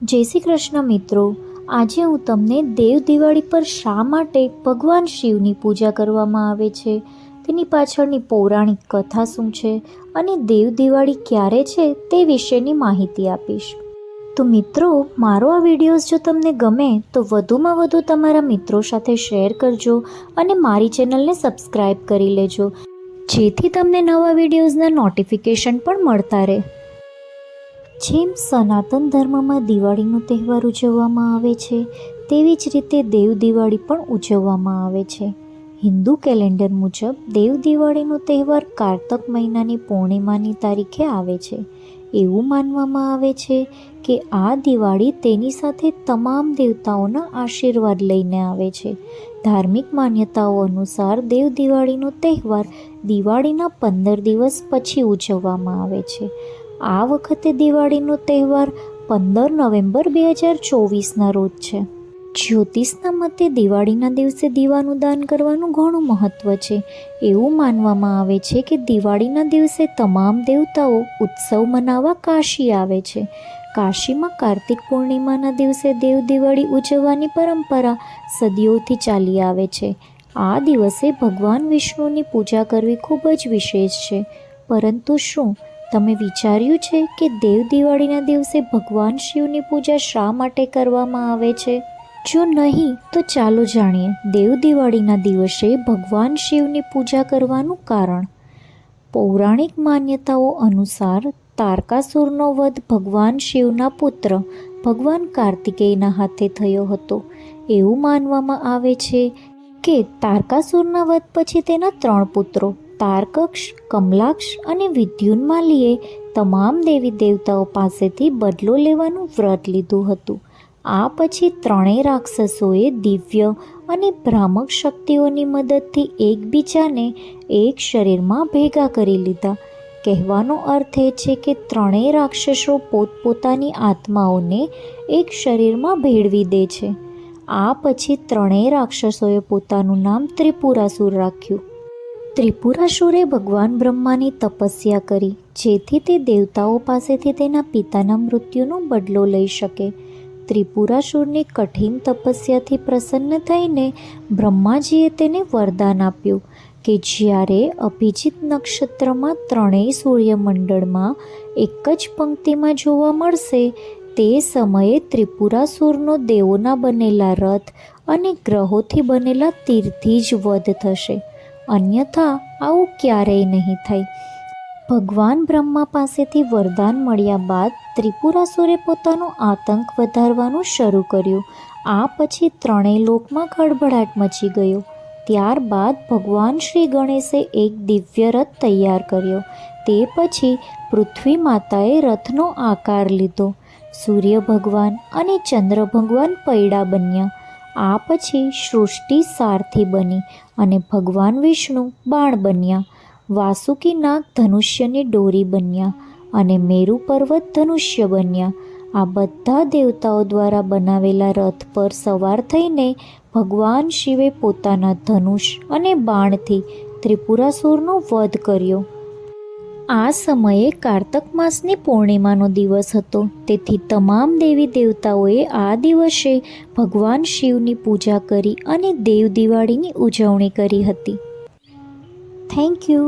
જય શ્રી કૃષ્ણ મિત્રો, આજે હું તમને દેવ દિવાળી પર શા માટે ભગવાન શિવની પૂજા કરવામાં આવે છે, તેની પાછળની પૌરાણિક કથા શું છે અને દેવ દિવાળી ક્યારે છે તે વિશેની માહિતી આપીશ. તો મિત્રો, મારો આ વિડીયોઝ જો તમને ગમે, તો વધુમાં વધુ તમારા મિત્રો સાથે શેર કરજો અને મારી ચેનલને સબસ્ક્રાઈબ કરી લેજો, જેથી તમને નવા વિડીયોઝના નોટિફિકેશન પણ મળતા રહે. જેમ સનાતન ધર્મમાં દિવાળીનો તહેવાર ઉજવવામાં આવે છે, તેવી જ રીતે દેવ દિવાળી પણ ઉજવવામાં આવે છે. હિન્દુ કેલેન્ડર મુજબ, દેવ દિવાળીનો તહેવાર કારતક મહિનાની પૂર્ણિમાની તારીખે આવે છે. એવું માનવામાં આવે છે કે આ દિવાળી તેની સાથે તમામ દેવતાઓના આશીર્વાદ લઈને આવે છે. ધાર્મિક માન્યતાઓ અનુસાર દેવ દિવાળીનો તહેવાર દિવાળીના પંદર દિવસ પછી ઉજવવામાં આવે છે. આ વખતે દિવાળીનો તહેવાર પંદર નવેમ્બર બે હજાર ચોવીસના રોજ છે. જ્યોતિષના મતે દિવાળીના દિવસે દીવાનું દાન કરવાનું ઘણું મહત્ત્વ છે. એવું માનવામાં આવે છે કે દિવાળીના દિવસે તમામ દેવતાઓ ઉત્સવ મનાવવા કાશી આવે છે. કાશીમાં કાર્તિક પૂર્ણિમાના દિવસે દેવ દિવાળી ઉજવવાની પરંપરા સદીઓથી ચાલી આવે છે. આ દિવસે ભગવાન વિષ્ણુની પૂજા કરવી ખૂબ જ વિશેષ છે. પરંતુ શું તમે વિચાર્યું છે કે દેવ દિવાળીના દિવસે ભગવાન શિવની પૂજા શા માટે કરવામાં આવે છે? જો નહીં, તો ચાલો જાણીએ દેવ દિવાળીના દિવસે ભગવાન શિવની પૂજા કરવાનું કારણ. પૌરાણિક માન્યતાઓ અનુસાર તારકાસુરનો વધ ભગવાન શિવના પુત્ર, ભગવાન કાર્તિકેયના હાથે થયો હતો. એવું માનવામાં આવે છે કે તારકાસુરના વધ પછી તેના ત્રણ પુત્રો, તારકક્ષ, કમલાક્ષ અને વિદ્યુન્માલીએ તમામ દેવી દેવતાઓ પાસેથી બદલો લેવાનું વ્રત લીધું હતું. આ પછી ત્રણેય રાક્ષસોએ દિવ્ય અને ભ્રામક શક્તિઓની મદદથી એકબીજાને એક શરીરમાં ભેગા કરી લીધા. કહેવાનો અર્થ એ છે કે ત્રણેય રાક્ષસો પોતપોતાની આત્માઓને એક શરીરમાં ભેળવી દે છે. આ પછી ત્રણેય રાક્ષસોએ પોતાનું નામ ત્રિપુરાસુર રાખ્યું. ત્રિપુરાસુરે ભગવાન બ્રહ્માની તપસ્યા કરી, જેથી તે દેવતાઓ પાસેથી તેના પિતાના મૃત્યુનો બદલો લઈ શકે. ત્રિપુરાસુરની કઠિન તપસ્યાથી પ્રસન્ન થઈને બ્રહ્માજીએ તેને વરદાન આપ્યું કે જ્યારે અભિજીત નક્ષત્રમાં ત્રણેય સૂર્યમંડળમાં એક જ પંક્તિમાં જોવા મળશે તે સમયે ત્રિપુરાસુરનો દેવોના બનેલા રથ અને ગ્રહોથી બનેલા તીરથી જ વધ થશે. અન્યથા આવું ક્યારેય નહીં થાય. ભગવાન બ્રહ્મા પાસેથી વરદાન મળ્યા બાદ ત્રિપુરાસુરે પોતાનો આતંક વધારવાનું શરૂ કર્યું. આ પછી ત્રણેય લોકમાં ખળભળાટ મચી ગયો. ત્યારબાદ ભગવાન શ્રી ગણેશે એક દિવ્ય રથ તૈયાર કર્યો. તે પછી પૃથ્વી માતાએ રથનો આકાર લીધો. સૂર્ય ભગવાન અને ચંદ્ર ભગવાન પૈડા બન્યા. આ પછી સૃષ્ટિ સારથી બની અને ભગવાન વિષ્ણુ બાણ બન્યા. વાસુકી નાગ ધનુષ્યની ડોરી બન્યા અને મેરુ પર્વત ધનુષ્ય બન્યા. આ બધા દેવતાઓ દ્વારા બનાવેલા રથ પર સવાર થઈને ભગવાન શિવે પોતાના ધનુષ અને બાણથી ત્રિપુરાસુરનો વધ કર્યો. આ સમયે કારતક માસની પૂર્ણિમાનો દિવસ હતો. તેથી તમામ દેવી દેવતાઓએ આ દિવસે ભગવાન શિવની પૂજા કરી અને દેવ દિવાળીની ઉજવણી કરી હતી. Thank you